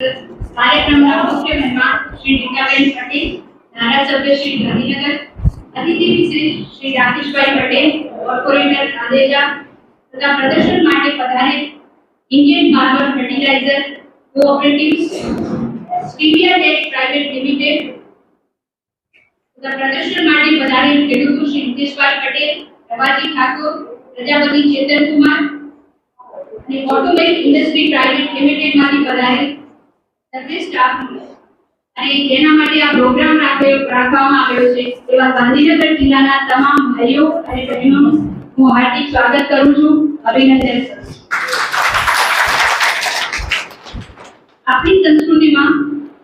કાર્યક્રમના મુખ્ય મહેમાન શ્રી રીટાબેન પટેલ ધારાસભ્ય શ્રી ગાંધીનગર અતિથિ વિશેષ શ્રી રાકેશભાઈ પટેલ કોર્પોરેટર ખાદેજા તથા પ્રદર્શન માટે પધારેલ Indian farmer fertiliser cooperatives stevia tech private limited તથા પ્રદર્શન માટે પધારેલ ખેડૂતો શ્રી નિતેશભાઈ પટેલ રવાજી ઠાકોર પ્રજાપતિ ચેતનકુમાર અને ઓટોમેટ ઇન્ડસ્ટ્રી પ્રાઇવેટ લિમિટેડમાંથી પધારેલ સર્વિસ સ્ટાફ અને જેના માટે આ પ્રોગ્રામ રાખ્યો રાખવામાં આવ્યો છે, એવા ગાંધીનગર જિલ્લાના તમામ ભાઈઓ અને બહેનોનું હું હાર્દિક સ્વાગત કરું છું. અભિનંદન આપણી સંસ્કૃતિમાં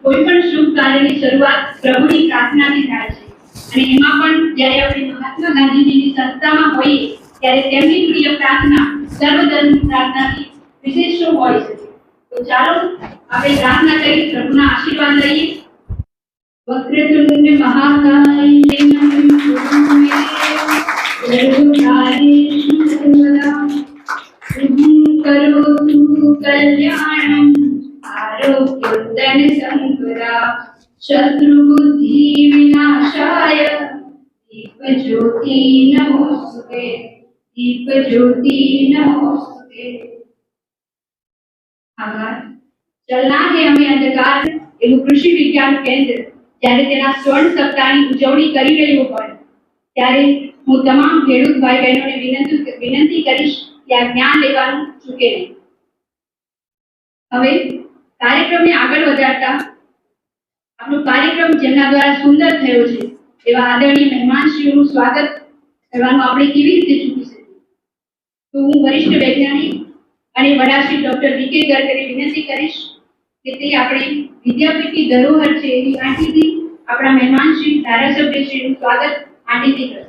કોઈ પણ શુભ કાર્યની શરૂઆત પ્રભુની પ્રાર્થનાથી થાય છે. અને એમાં પણ જ્યારે આપણે મહાત્મા ગાંધીજીની સંસ્થામાં હોઈએ, ત્યારે તેમની પ્રિય પ્રાર્થના સર્વધર્મ પ્રાર્થનાથી વિશેષ હોય છે. તો ચાલો આપણે પ્રાર્થના કરી પ્રભુના આશીર્વાદ લઈએ. વક્રતુંડ મહાકાય કલ્યાણમ આરોગ્યદન સંપદા શત્રુ બુદ્ધિ વિનાશાય આભાર. ચલના હે અમે અંધકાર એવું કૃષિ વિજ્ઞાન કેન્દ્ર. જ્યારે તેના સ્વર્ણ સપ્તાહની ઉજવણી કરી રહ્યું હોય, ત્યારે હું તમામ ખેડૂત ભાઈ બહેનોને વિનંતી કરીશ કે આ જ્ઞાન લેવાનું ચૂકે નહીં. હવે કાર્યક્રમને આગળ વધારતા, આપણો કાર્યક્રમ જેમના દ્વારા સુંદર થયો છે, એવા આદરણીય મહેમાનશ્રીઓનું સ્વાગત કરવાનું આપણે કેવી રીતે ચૂકી શકીએ? તો હું વરિષ્ઠ વૈજ્ઞાનિક અને વડાશ્રી ડોક્ટર વી કે ગડકરી વિનંતી કરીશ કે તે આપણે વિદ્યાપીઠની ધરોહર છે એવી આંટીથી આપણા મહેમાન શ્રી, ધારાસભ્ય શ્રીનું સ્વાગત આંટીથી કરશે.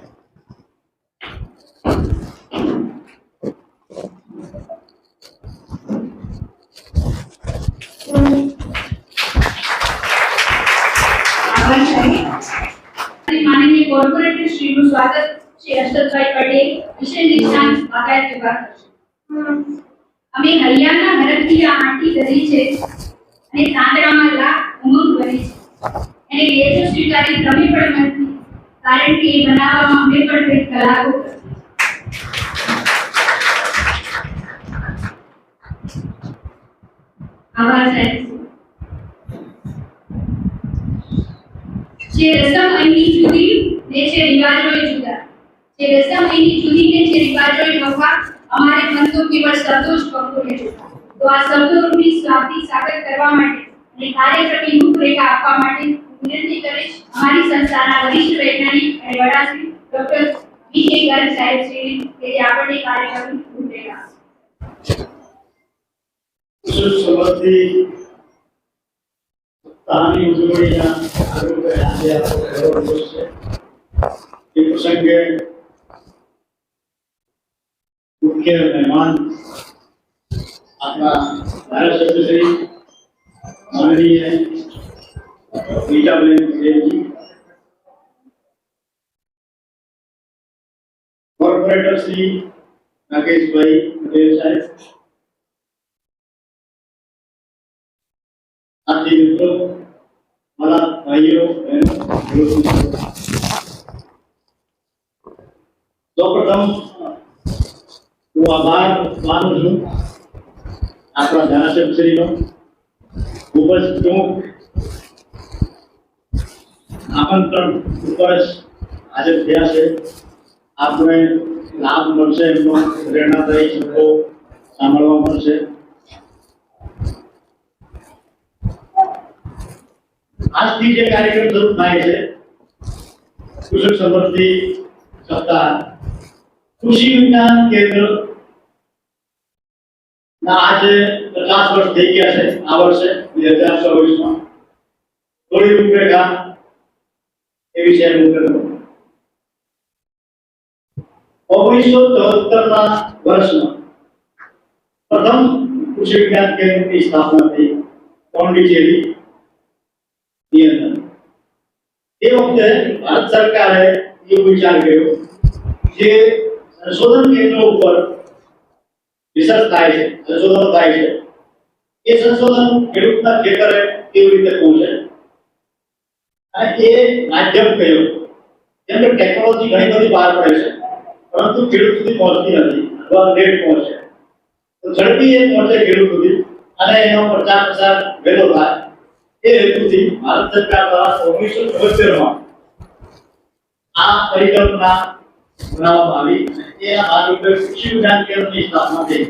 સ્વાગત શ્રી હર્ષદભાઈ પટેલ, વિશેષ નિષ્ણાંત બાગાયત વિભાગ અમે હૈયાના હરખથી આ આંટી કરી છે અને સાંદરામાં લાખ ઉમંગ ભરી છે એને લેજો સ્વીકારી તમે પણ નથી, કારણ કે એ બનાવવામાં અમે પણ કંઈક કલાકો. સાહેબ જે રસમ અહીંની જુદી ને છે રિવાજોય જુદા, જે રસમ અહીંની જુદી ને છે રિવાજોય નોખા અમારે તો કેવળ શબ્દો જ પંખોને તો આ શબ્દોરૂપી સ્વાતિ સાગર કરવા માટે અને કાર્યક્રમની રૂપરેખા આપવા માટે વિનંતી કરીશ અમારી સંસ્થાના વરિષ્ઠ વૈજ્ઞાનિક અને વડાશ્રી ડોક્ટર વી કે ગર્ગ સાહેબ શ્રી કે જે આપણને કાર્યક્રમની રૂપરેખા ઉજવણીના આરોગ્ય આજે આપણો છે. એ પ્રસંગે મુખ્ય મહેમાન આપણા ધારાસભ્ય શ્રી માનનીય રીટાબેન પટેલજી કોર્પોરેટર શ્રી રાકેશભાઈ પટેલ સાહેબ આથી મિત્રો મારા ભાઈઓ બહેનો ખેડૂત મિત્રો. સૌપ્રથમ આભાર માનું છું. આપણા ધારાસભ્યશ્રીનો ખૂબ જ ટૂંક આમંત્રણ ઉપર જ હાજર થયા છે. આપણે લાભ મળશે એમનો. પ્રેરણાદાયી શબ્દો સાંભળવા મળશે. આજથી જે કાર્યક્રમ શરૂ થાય છે કુશળ સમૃદ્ધિ સપ્તાહ, કૃષિ વિજ્ઞાન કેન્દ્ર આજે પચાસ વર્ષ થઈ ગયા છે. આ વર્ષે બે હજાર ચોવીસમાં. થોડી રૂપરેખા એ વિશે ઓગણીસો ચોહત્તર ના વર્ષમાં પ્રથમ કૃષિ વિજ્ઞાન કેન્દ્રની સ્થાપના થઈ પોન્ડિચેરી એ વખતે ભારત સરકારે એવો વિચાર કર્યો જે સંશોધન કેન્દ્રો ઉપર રિસર્ચ થાય છે, સંશોધન થાય છે. એ સંશોધન ખેડૂતના ખેતરે કેવી રીતે પહોંચે? અને એ માધ્યમ કયું? જેમ કે ટેકનોલોજી ઘણી બધી બહાર પડે છે, પરંતુ ખેડૂત સુધી પહોંચતી નથી અથવા લેટ પહોંચે. તો ઝડપી એ પહોંચે ખેડૂત સુધી, અને એનો પ્રચાર પ્રસાર વહેલો થાય. એ હેતુથી ભારત સરકાર દ્વારા ઓગણીસો ચોતેરમાં આ પરિકલ્પના બનાવવામાં આવી. એના ભાગરૂપે કૃષિ વિજ્ઞાન કેન્દ્રની સ્થાપના થઈ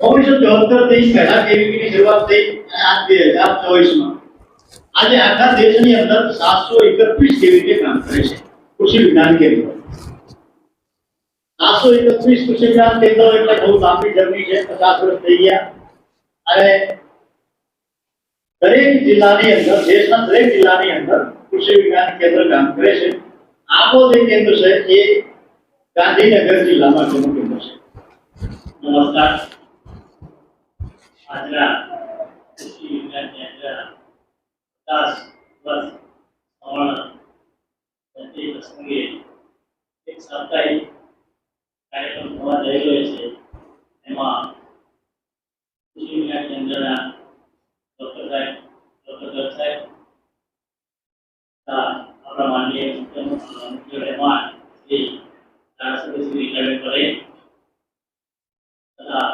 ઓગણીસો ચોહત્તરથી પહેલા કેવીપી ની શરૂઆત થઈ અને બે હજાર ચોવીસમાં આજે આખા દેશની અંદર સાતસો એકત્રીસ કેવીપી કામ કરે છે કૃષિ વિજ્ઞાન કેન્દ્ર. સાતસો એકત્રીસ કૃષિ વિજ્ઞાન કેન્દ્રો એટલે બહુ લાંબી જર્ની છે, પચાસ વર્ષ થઈ ગયા. અને દરેક જિલ્લાની અંદર, દેશના દરેક જિલ્લાની અંદર કૃષિ વિજ્ઞાન કેન્દ્ર કામ કરે છે. જે કેન્દ્ર છે એ ગાંધીનગર જિલ્લામાં જેનું કેન્દ્ર છે. નમસ્કાર. આજના કૃષિ વિજ્ઞાન કેન્દ્ર પચાસ વર્ષ સવર્ણ પ્રસંગે એક સાપ્તાહિક કાર્યક્રમ થવા જઈ રહ્યો છે. એમાં કૃષિ વિજ્ઞાન કેન્દ્રના ડોક્ટર સાહેબ ડોક્ટર સાહેબ આપણા માનનીય મુખ્ય મુખ્ય મહેમાન શ્રી ધારાસભ્ય શ્રી વિજયભાઈ તથા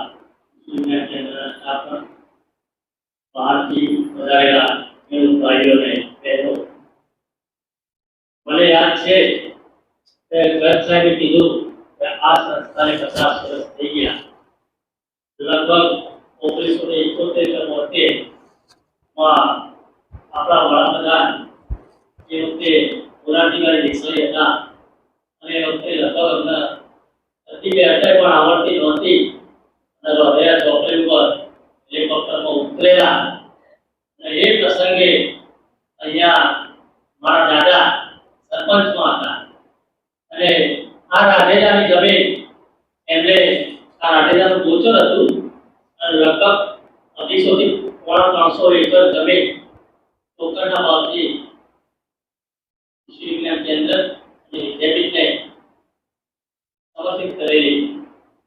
વિજ્ઞાન કેન્દ્રના સ્ટાફ બહારથી વધારેલા ખેડૂત ભાઈઓ અને બહેનો મને યાદ છે કે ગત સાહેબે કીધું કે આ સંસ્થાને પચાસ વર્ષ થઈ ગયા. લગભગ ઓગણીસો ને એકોતેર કે બોતેરમાં આપણા વડાપ્રધાન એ વખતે પુરાધિકારી દેસાઈ હતા અને એ વખતે લગભગ હતી અટક પણ આવડતી નહોતી. અને હૃદય ચોકડી ઉપર હેલિકોપ્ટરમાં ઉતરેલા, અને એ પ્રસંગે અહીંયા મારા દાદા સરપંચમાં હતા. અને આ રાધેલાની જમીન એમને આ રાધેલાનું ગોચર હતું. અને લગભગ અઢીસો થી પોણા ત્રણસો એકર જમીન ટોકરના ભાવથી શ્રી વિજ્ઞાન કેન્દ્ર સમર્પિત કરેલી.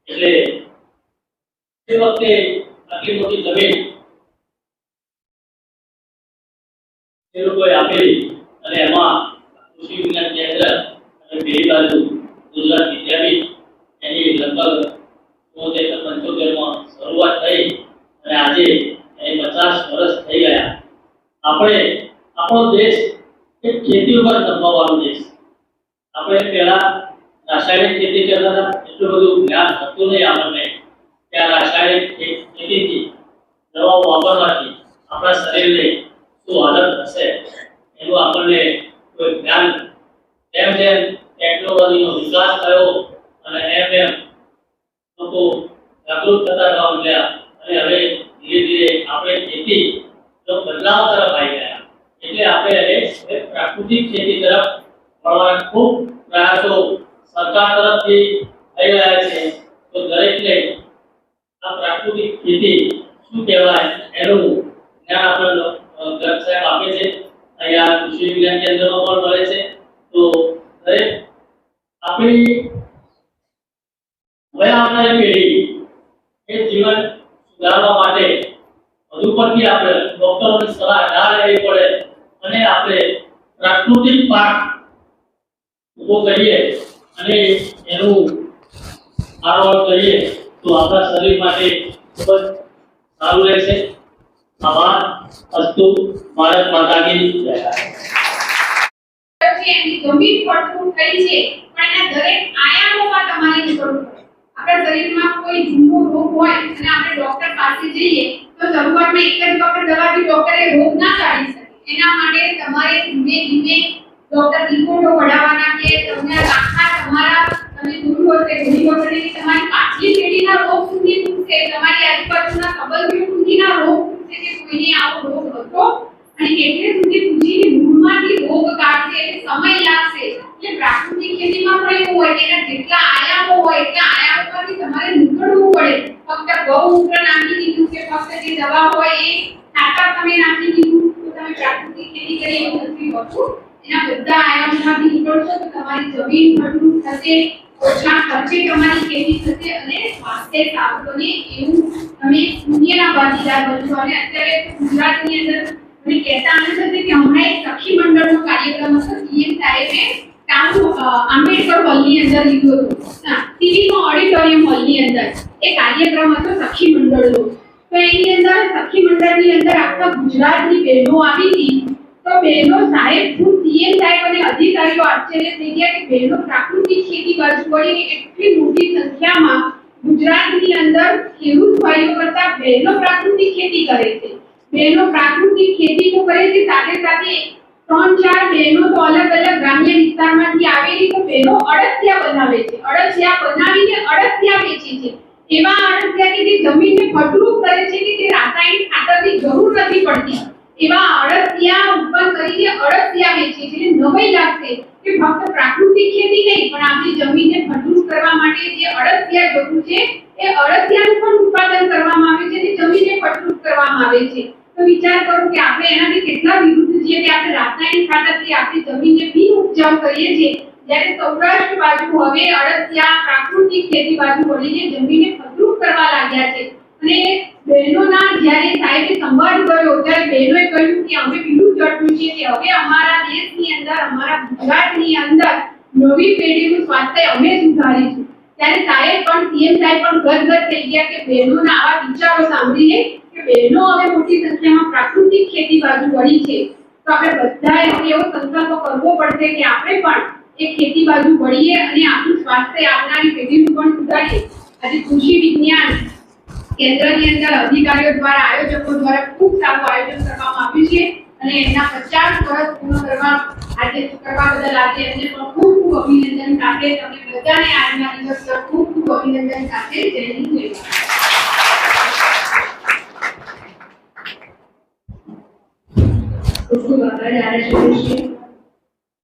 એટલે તે વખતે આટલી મોટી જમીન એ લોકોએ આપેલી અને એમાં કૃષિ વિજ્ઞાન કેન્દ્ર અને પેલી બાજુ ગુજરાત વિદ્યાપીઠ, એની લગભગ તોતેર પંચોતેરમાં શરૂઆત થઈ અને આજે એ પચાસ વર્ષ થઈ ગયા. આપણે આપણો દેશ એક ખેતી ઉપર નભાવવાનો દેશ. આપણે પહેલા રાસાયણિક ખેતી કરતા એટલું બધું જ્ઞાન હતું નહીં આપણને. કે આ રાસાયણિક ખેતીથી દવાઓ વાપરવાથી આપણા શરીરને શું હાલત થશે એનું આપણને કોઈ જ્ઞાન જેમ તેમ ટેકનોલોજીનો વિકાસ થયો અને એમ એમ લોકો જાગૃત થતા જવા મળ્યા અને હવે ધીરે ધીરે આપણે ખેતી નો બદલાવ તરફ આવી ગયા. એટલે આપણે હવે પ્રાકૃતિક ખેતી તરફ વળવાના ખૂબ પ્રયાસો સરકાર તરફથી થઈ રહ્યા છે તો દરેકને આ પ્રાકૃતિક ખેતી શું કહેવાય એનું જ્ઞાન આપણને અ, સાહેબ આપે છે. અહીંયા કૃષિ વિજ્ઞાન કેન્દ્રમાં પણ મળે છે. તો દરેક આપણી હવે આવનારી પેઢી એ જીવન સુધારવા માટે વધુ પડતી આપણે ડોક્ટરોની સલાહ ના લેવી પડે અને આપણે પ્રાકૃતિક પાક ઊભો કરીએ અને એનું આરોહણ કરીએ તો આપણા શરીર માટે ખૂબ જ સારું રહેશે. આભાર. અસ્તુ. ભારત માતા જય. થઈ છે? પણ એના દરેક આયામોમાં તમારે નીકળવું આપણા શરીરમાં કોઈ જૂનો રોગ હોય અને આપણે ડોક્ટર પાસે જઈએ, તો શરૂઆતમાં એક જ વખત દવાથી ડોક્ટરે રોગ ના કાઢી શકે. એના માટે તમારે ધીમે ધીમે ડોક્ટર રિપોર્ટો વડાવાના કે તમને આખા તમારા, તમે ગુરુ હશે ગુરુ વખતે તમારી પાછલી પેઢીના રોગ સુધી પૂછશે. તમારી આજુબાજુના સંબંધીઓ સુધીના રોગ પૂછશે કે કોઈને આવો રોગ હતો? અને એટલે સુધી પૂછીને મૂળમાંથી રોગ કાઢશે? સમય લાગશે. એટલે પ્રાકૃતિક ખેતીમાં પણ એવું હોય એના જેટલા આયામો હોય, એટલા આયામોમાંથી તમારે નીકળવું પડે. ફક્ત ગૌમૂત્ર નાખી દીધું કે ફક્ત જે દવા હોય એ ખાતર તમે નાખી દીધું. તમે પ્રાકૃતિક ખેતી કરી એવું નથી હોતું. એના બધા આયામોમાંથી નીકળશો તો તમારી જમીન ભંડુર થશે, ઓછા ખર્ચે તમારી ખેતી થશે અને સ્વાસ્થ્ય સારું બને એવું તમે પુણ્યના ભાગીદાર બનશો. અને અત્યારે ગુજરાતની અંદર મને કહેતા આવે છે કે હમણાં એક સખી મંડળનો કાર્યક્રમ હતો, સીએમ સાહેબે ટાઉન આંબેડકર હોલની અંદર લીધો હતો. ટીવીમાં ઓડિટોરિયમ હોલની અંદર. એ કાર્યક્રમ હતો સખી મંડળનો. તો એની અંદર સખી મંડળની અંદર આખા ગુજરાતની બહેનો આવી હતી. તો બહેનો સાહેબ, હું સીએમ સાહેબ અને અધિકારીઓ આશ્ચર્ય થઈ ગયા કે બહેનો પ્રાકૃતિક ખેતી બાજુ વળીને એટલી મોટી સંખ્યામાં ગુજરાતની અંદર ખેડૂત ભાઈઓ કરતા બહેનો પ્રાકૃતિક ખેતી કરે છે. બહેનો પ્રાકૃતિક ખેતી તો કરે છે, સાથે સાથે ત્રણ ચાર બહેનો તો અલગ અલગ ગ્રામ્ય વિસ્તારમાંથી આવેલી તો બહેનો અળસિયા બનાવે છે. અળસિયા બનાવીને અળસિયા વેચે છે. એવા અળસિયા કે જે જમીનને ફળદ્રુપ કરે છે કે જે રાસાયણિક ખાતરની જરૂર નથી પડતી, એવા અળસિયા ઉત્પન્ન કરીને અળસિયા છે. એટલે નવાઈ લાગશે કે ફક્ત પ્રાકૃતિક ખેતી નહીં, પણ આપણી જમીનને ફળદ્રુપ કરવા માટે જે અળસિયા જરૂર છે, એ અળસિયાનું પણ ઉત્પાદન કરવામાં આવે છે અને જમીનને ફળદ્રુપ કરવામાં આવે છે. તો વિચાર કરો કે આપણે એનાથી કેટલા વિરુદ્ધ છીએ કે આપણે રાસાયણિક ખાતરથી આપણી જમીનને બિન ઉપજાઉ કરીએ છીએ. જ્યારે સૌરાષ્ટ્ર બાજુ હવે અળસિયા, પ્રાકૃતિક ખેતી બાજુ વળીને જમીનને ફળદ્રુપ કરવા લાગ્યા છે. અને બહેનોના જ્યારે સાહેબે સંવાદ કર્યો, ત્યારે બહેનોએ કહ્યું કે અમે બીજું ચડ્યું છે કે હવે અમારા દેશની અંદર, અમારા ગુજરાતની અંદર નવી પેઢીનું સ્વાસ્થ્ય અમે સુધારીશું. ત્યારે સાહેબ પણ, સીએમ સાહેબ પણ ગદગદ થઈ ગયા કે બહેનોના આવા વિચારો સાંભળીને કે બહેનો હવે મોટી સંખ્યામાં પ્રાકૃતિક ખેતી બાજુ વળી છે. તો આપણે બધાએ એવો સંકલ્પ કરવો પડશે કે આપણે પણ એ ખેતી બાજુ વળીએ અને આપણું સ્વાસ્થ્ય આવનારી પેઢીનું પણ સુધારીએ આજે કૃષિ વિજ્ઞાન કેન્દ્રની અંદર અધિકારીઓ દ્વારા આયોજકો દ્વારા ખૂબ સારું આયોજન કરવામાં આવ્યું છે અને એમના પચાસ વર્ષ પૂર્ણ કરવા આજે કરવા બદલ આજે એમને પણ ખૂબ ખૂબ અભિનંદન સાથે તમે બધાને આજના દિવસ પર ખૂબ ખૂબ અભિનંદન સાથે જય હિન્દ, જય ભારત. ખૂબ ખૂબ આભાર ધારાસભ્યશ્રી